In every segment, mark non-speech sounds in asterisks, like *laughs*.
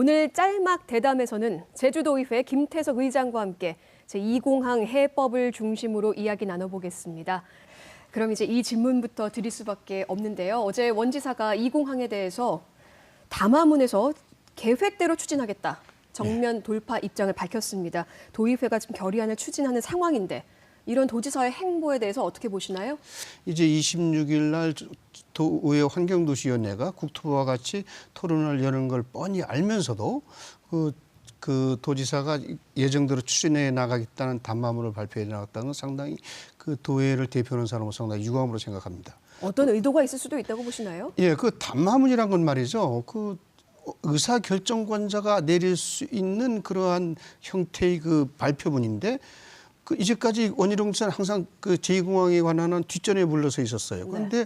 오늘 짤막 대담에서는 제주도의회 김태석 의장과 함께 제2공항 해법을 중심으로 이야기 나눠보겠습니다. 그럼 이제 이 질문부터 드릴 수밖에 없는데요. 어제 원지사가 이 공항에 대해서 담화문에서 계획대로 추진하겠다. 정면 돌파 입장을 밝혔습니다. 도의회가 지금 결의안을 추진하는 상황인데 이런 도지사의 행보에 대해서 어떻게 보시나요? 이제 26일 날 도 의회 환경도시위원회가 국토부와 같이 토론을 여는 걸 뻔히 알면서도 그, 그 도지사가 예정대로 추진해 나가겠다는 담화문을 발표해 나갔다는 건 상당히 그 도의회를 대표하는 사람은 상당히 유감으로 생각합니다. 어떤 의도가 있을 수도 있다고 보시나요? 예, 그 담화문이란 건 말이죠. 그 의사 결정권자가 내릴 수 있는 그러한 형태의 그 발표문인데 그 이제까지 원희룡 지사는 항상 그 제2공항에 관한 뒷전에 물러서 있었어요. 그런데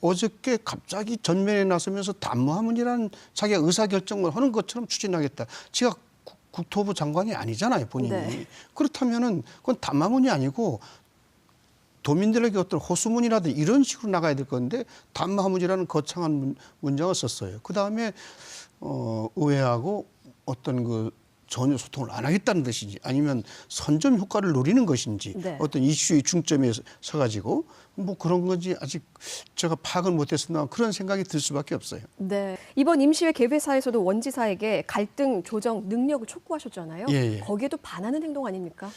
어저께 갑자기 전면에 나서면서 담화문이라는 자기가 의사 결정을 하는 것처럼 추진하겠다. 제가 국- 국토부 장관이 아니잖아요, 본인이. 네. 그렇다면은 그건 담화문이 아니고 도민들에게 어떤 호수문이라든 이런 식으로 나가야 될 건데 담화문이라는 거창한 문, 문장을 썼어요. 그 다음에 어, 의회하고 어떤 그 전혀 소통을 안 하겠다는 뜻인지 아니면 선점 효과를 노리는 것인지 네. 어떤 이슈의 중점에 서- 서가지고 뭐 그런 건지 아직 제가 파악을 못했으나 그런 생각이 들 수밖에 없어요. 네. 이번 임시회 개회사에서도 원지사에게 갈등 조정 능력을 촉구하셨잖아요. 예, 예. 거기에도 반하는 행동 아닙니까?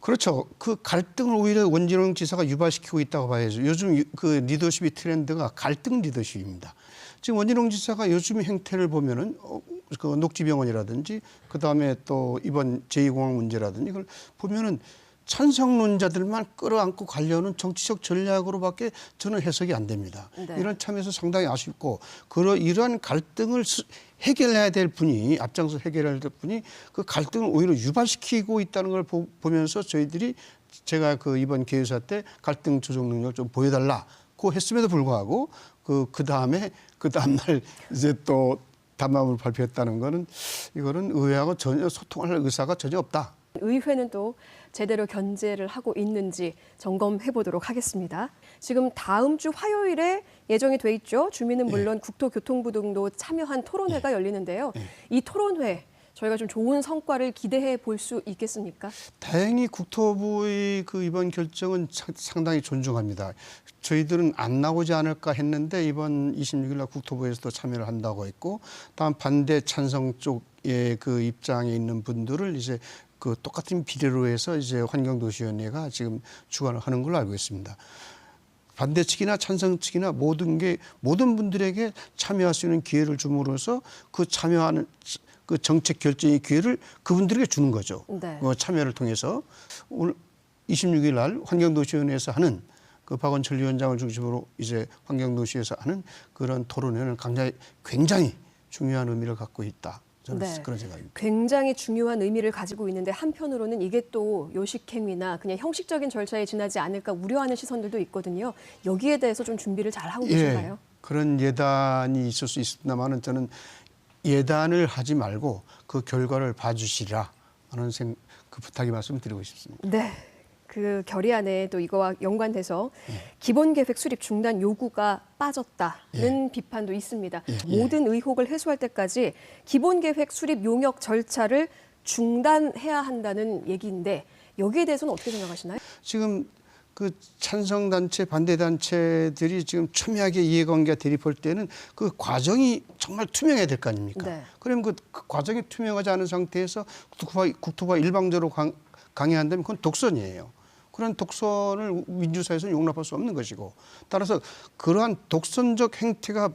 그렇죠. 그 갈등을 오히려 원진영 지사가 유발시키고 있다고 봐야죠. 요즘 유- 그 리더십의 트렌드가 갈등 리더십입니다. 지금 원진영 지사가 요즘 행태를 보면은 어, 그 녹지병원이라든지 그 다음에 또 이번 제2공항 문제라든지 이걸 보면은 찬성론자들만 끌어안고 가려는 정치적 전략으로밖에 저는 해석이 안 됩니다. 네. 이런 참에서 상당히 아쉽고 그러 이러한 갈등을 수- 해결해야 될 분이 앞장서 해결해야 될 분이 그 갈등을 오히려 유발시키고 있다는 걸 보, 보면서 저희들이 제가 그 이번 개회사 때 갈등 조정 능력을 좀 보여달라 고 했음에도 불구하고 그그 다음에 그 다음 날 이제 또 담화문을 발표했다는 거는 이거는 의회하고 전혀 소통할 의사가 전혀 없다. 의회는 또 제대로 견제를 하고 있는지 점검해 보도록 하겠습니다. 지금 다음 주 화요일에 예정이 돼 있죠. 주민은 물론 국토교통부 등도 참여한 토론회가 열리는데요. 이 토론회 저희가 좀 좋은 성과를 기대해 볼 수 있겠습니까? 다행히 국토부의 그 이번 결정은 차- 상당히 존중합니다. 저희들은 안 나오지 않을까 했는데 이번 26일 날 국토부에서도 참여를 한다고 했고 다음 반대 찬성 쪽의 그 입장에 있는 분들을 이제 그 똑같은 비례로 해서 이제 환경도시위원회가 지금 주관을 하는 걸로 알고 있습니다. 반대 측이나 찬성 측이나 모든 게 모든 분들에게 참여할 수 있는 기회를 줌으로써 그 참여하는 그 정책 결정의 기회를 그분들에게 주는 거죠. 네. 어, 참여를 통해서 오늘 26일 날 환경도시위원회에서 하는 그 박원철 위원장을 중심으로 이제 환경도시에서 하는 그런 토론회는 굉장히 굉장히 중요한 의미를 갖고 있다. 저는 네. 그런 생각입니다. 굉장히 중요한 의미를 가지고 있는데 한편으로는 이게 또 요식행위나 그냥 형식적인 절차에 지나지 않을까 우려하는 시선들도 있거든요. 여기에 대해서 좀 준비를 잘 하고 계신가요? 그런 예단이 있을 수 있습니다만은 저는 예단을 하지 말고 그 결과를 봐주시라 하는 생, 그 부탁의 말씀을 드리고 싶습니다. 네. 그 결의안에 또 이거와 연관돼서 예. 기본 계획 수립 중단 요구가 빠졌다는 비판도 있습니다. 예. 모든 의혹을 해소할 때까지 기본 계획 수립 용역 절차를 중단해야 한다는 얘기인데 여기에 대해서는 어떻게 생각하시나요? 지금 그 찬성 단체 반대 단체들이 지금 첨예하게 이해관계가 대립할 때는 그 과정이 정말 투명해야 될 거 아닙니까? 네. 그러면 그, 그 과정이 투명하지 않은 상태에서 국토부가, 국토부가 일방적으로 강, 강행한다면 그건 독선이에요. 그런 독선을 민주사회에서는 용납할 수 없는 것이고 따라서 그러한 독선적 행태가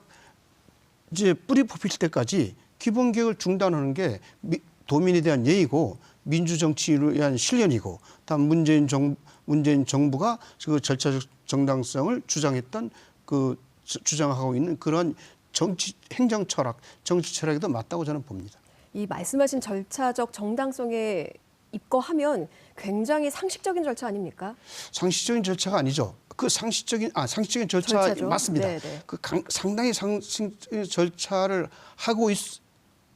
이제 뿌리 뽑힐 때까지 기본 계획을 중단하는 게 미- 도민에 대한 예의고 민주 정치에 대한 실현이고 다음 문재인 정 문재인 정부가 그 절차적 정당성을 주장했던 그 주- 주장하고 있는 그런 정치 행정 철학, 정치 철학에도 맞다고 저는 봅니다. 이 말씀하신 절차적 정당성에 입거하면 굉장히 상식적인 절차 아닙니까? 상식적인 절차가 아니죠. 그 상식적인 아 상식적인 절차 절차죠. 맞습니다. 네, 네. 그 강- 상당히 상식적인 절차를 하고 있,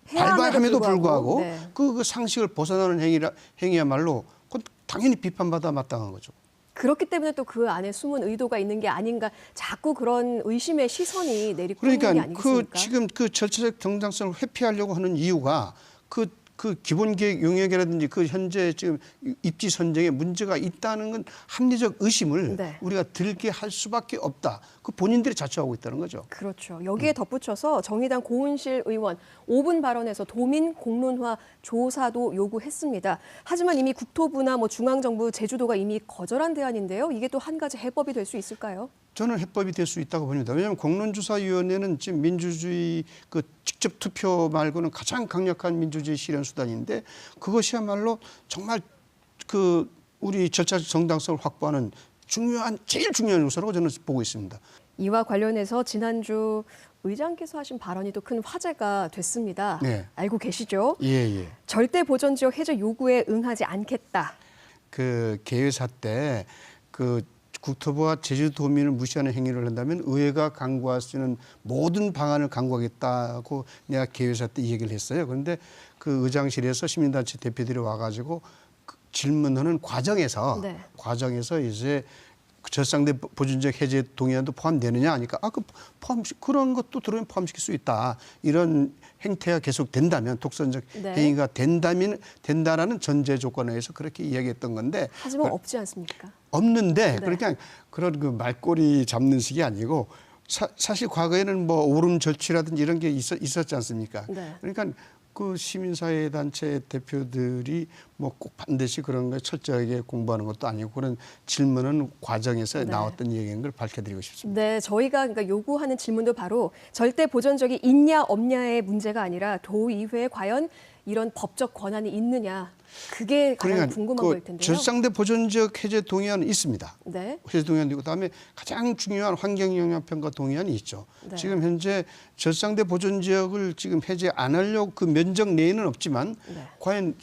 함에도 발발함에도 불구하고, 네. 그, 그 상식을 벗어나는 행위라 행위야말로 당연히 비판받아 마땅한 거죠. 그렇기 때문에 또 그 안에 숨은 의도가 있는 게 아닌가 자꾸 그런 의심의 시선이 내리꽂는 게 그러니까 아니겠습니까? 그 지금 그 절차적 정당성을 회피하려고 하는 이유가 그 그 기본 계획 용역이라든지 그 현재 지금 입지 선정에 문제가 있다는 건 합리적 의심을 네. 우리가 들게 할 수밖에 없다. 그 본인들이 자처하고 있다는 거죠. 그렇죠. 음. 여기에 덧붙여서 정의당 고은실 의원 5분 발언에서 도민 공론화 조사도 요구했습니다. 하지만 이미 국토부나 뭐 중앙정부 제주도가 이미 거절한 대안인데요. 이게 또 한 가지 해법이 될 수 있을까요? 저는 해법이 될 수 있다고 봅니다. 왜냐하면 공론조사위원회는 지금 민주주의 그 직접 투표 말고는 가장 강력한 민주주의 실현 수단인데 그것이야말로 정말 그 우리 절차적 정당성을 확보하는 중요한 제일 중요한 요소라고 저는 보고 있습니다. 이와 관련해서 지난주 의장께서 하신 발언이 또 큰 화제가 됐습니다. 네. 알고 계시죠? 예, 예. 절대 보전 지역 해제 요구에 응하지 않겠다. 그 개회사 때그 국토부와 제주도민을 무시하는 행위를 한다면 의회가 강구할 수 있는 모든 방안을 강구하겠다고 내가 개회사 때 이 얘기를 했어요. 그런데 그 의장실에서 시민단체 대표들이 와가지고 그 질문하는 과정에서 네. 과정에서 이제 그 절상대 보존적 해제 동의안도 포함되느냐 하니까 아 그 포함 그런 것도 들어오면 포함시킬 수 있다 이런 행태가 계속 된다면 독선적 네. 행위가 된다면 된다라는 전제 조건에서 그렇게 이야기했던 건데 하지만 그- 없지 않습니까? 없는데 네. 그러니까 그런 그 말꼬리 잡는 식이 아니고 사, 사실 과거에는 뭐 오름 절취라든지 이런 게 있었, 있었지 않습니까? 네. 그러니까 그 시민사회 단체 대표들이 뭐 꼭 반드시 그런 걸 철저하게 공부하는 것도 아니고 그런 질문은 과정에서 네. 나왔던 얘기인 걸 밝혀드리고 싶습니다. 네, 저희가 그러니까 요구하는 질문도 바로 절대 보전적이 있냐 없냐의 문제가 아니라 도의회에 과연 이런 법적 권한이 있느냐 그게 가장 그러니까 궁금한 그 거일 텐데요. 절상대 보존지역 해제 동의안은 있습니다. 네, 해제 동의안도 있고 그다음에 가장 중요한 환경 영향 평가 동의안이 있죠. 네. 지금 현재 절상대 보존 지역을 지금 해제 안 하려고 그 면적 내에는 없지만 네. 과연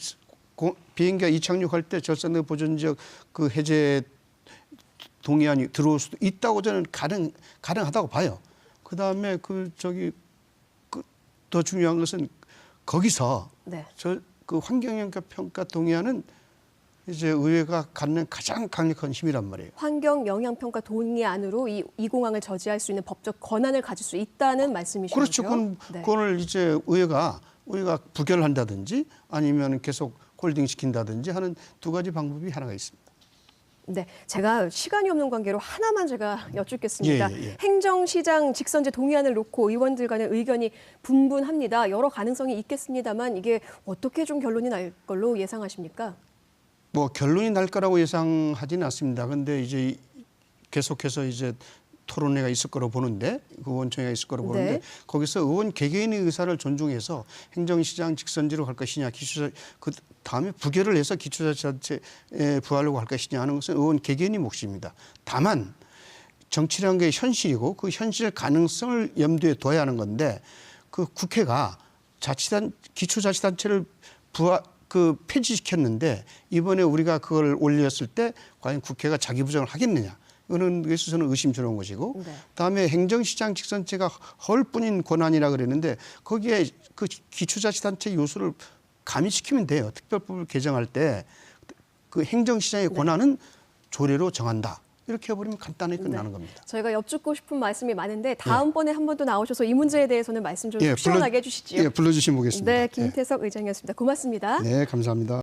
고- 비행기가 이착륙할 때 절상대 보존 지역 그 해제 동의안이 들어올 수도 있다고 저는 가능 가능하다고 봐요. 그다음에 그 저기 그 더 중요한 것은 거기서 네. 저 그 환경영향 평가 동의안은 이제 의회가 갖는 가장 강력한 힘이란 말이에요. 환경 영향 평가 동의안으로 이, 이 공항을 저지할 수 있는 법적 권한을 가질 수 있다는 말씀이시죠? 그렇죠. 그건 네. 그거를 이제 의회가 의회가 부결한다든지 아니면 계속 홀딩 시킨다든지 하는 두 가지 방법이 하나가 있습니다. 네, 제가 시간이 없는 관계로 하나만 제가 *laughs* 여쭙겠습니다. 예, 예, 예. 행정시장 직선제 동의안을 놓고 의원들 간의 의견이 분분합니다. 여러 가능성이 있겠습니다만 이게 어떻게 좀 결론이 날 걸로 예상하십니까? 뭐 결론이 날 거라고 예상하지는 않습니다. 근데 이제 계속해서 이제 토론회가 있을 거로 보는데 그 의원총회가 있을 거로 보는데 네. 거기서 의원 개개인의 의사를 존중해서 행정시장 직선제로 갈 것이냐 기초자 그 다음에 부결을 해서 기초자치단체에 부하려고 할 것이냐 하는 것은 의원 개개인의 몫입니다. 다만 정치라는 게 현실이고 그 현실 가능성을 염두에 둬야 하는 건데 그 국회가 자치단 기초자치단체를 부하 그 폐지시켰는데 이번에 우리가 그걸 올렸을 때 과연 국회가 자기 부정을 하겠느냐 그래서 저는 의심스러운 것이고 네. 다음에 행정시장 직선제가 헐뿐인 권한이라 그랬는데 거기에 그 기초자치단체 요소를 가미시키면 돼요 특별법을 개정할 때 그 행정시장의 권한은 조례로 정한다 이렇게 해버리면 간단하게 끝나는 겁니다. 저희가 여쭙고 싶은 말씀이 많은데 다음번에 한번 더 나오셔서 이 문제에 대해서는 말씀 좀 예, 시원하게 불러- 해주시지요. 예, 불러주시면 보겠습니다. 네, 김태석 의장이었습니다. 고맙습니다. 네, 감사합니다.